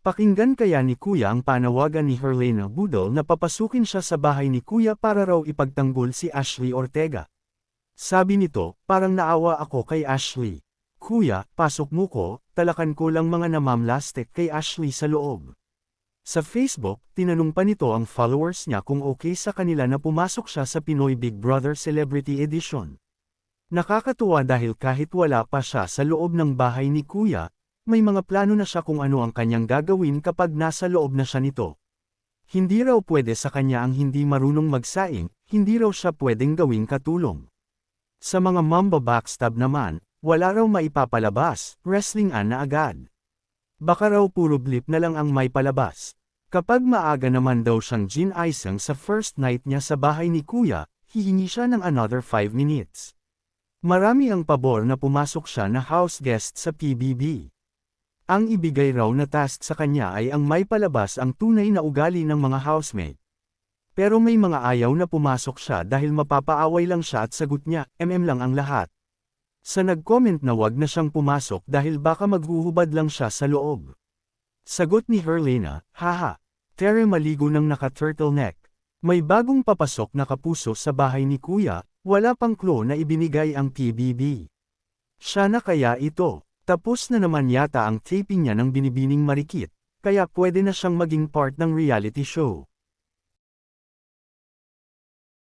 Pakinggan kaya ni Kuya ang panawagan ni Herlena Budol na papasukin siya sa bahay ni Kuya para raw ipagtanggol si Ashley Ortega. Sabi nito, parang naawa ako kay Ashley. Kuya, pasok mo ko, talakan ko lang mga namamlastek kay Ashley sa loob. Sa Facebook, tinanong pa nito ang followers niya kung okay sa kanila na pumasok siya sa Pinoy Big Brother Celebrity Edition. Nakakatuwa dahil kahit wala pa siya sa loob ng bahay ni Kuya, may mga plano na siya kung ano ang kanyang gagawin kapag nasa loob na siya nito. Hindi raw pwede sa kanya ang hindi marunong magsaing, hindi raw siya pwedeng gawing katulong. Sa mga mamba backstab naman, wala raw maipapalabas, wrestling an na agad. Baka raw puro blip na lang ang may palabas. Kapag maaga naman daw siyang gin isang sa first night niya sa bahay ni Kuya, hihingi siya ng another 5 minutes. Marami ang pabor na pumasok siya na house guest sa PBB. Ang ibigay raw na task sa kanya ay ang may palabas ang tunay na ugali ng mga housemate. Pero may mga ayaw na pumasok siya dahil mapapaaway lang siya at sagot niya, mm lang ang lahat. Sa nag-comment na wag na siyang pumasok dahil baka maghuhubad lang siya sa loob. Sagot ni Herlena, haha, Tere maligo ng naka-turtleneck. May bagong papasok na kapuso sa bahay ni Kuya, wala pang clue na ibinigay ang PBB. Siya na kaya ito, tapos na naman yata ang taping niya ng binibining marikit, kaya pwede na siyang maging part ng reality show.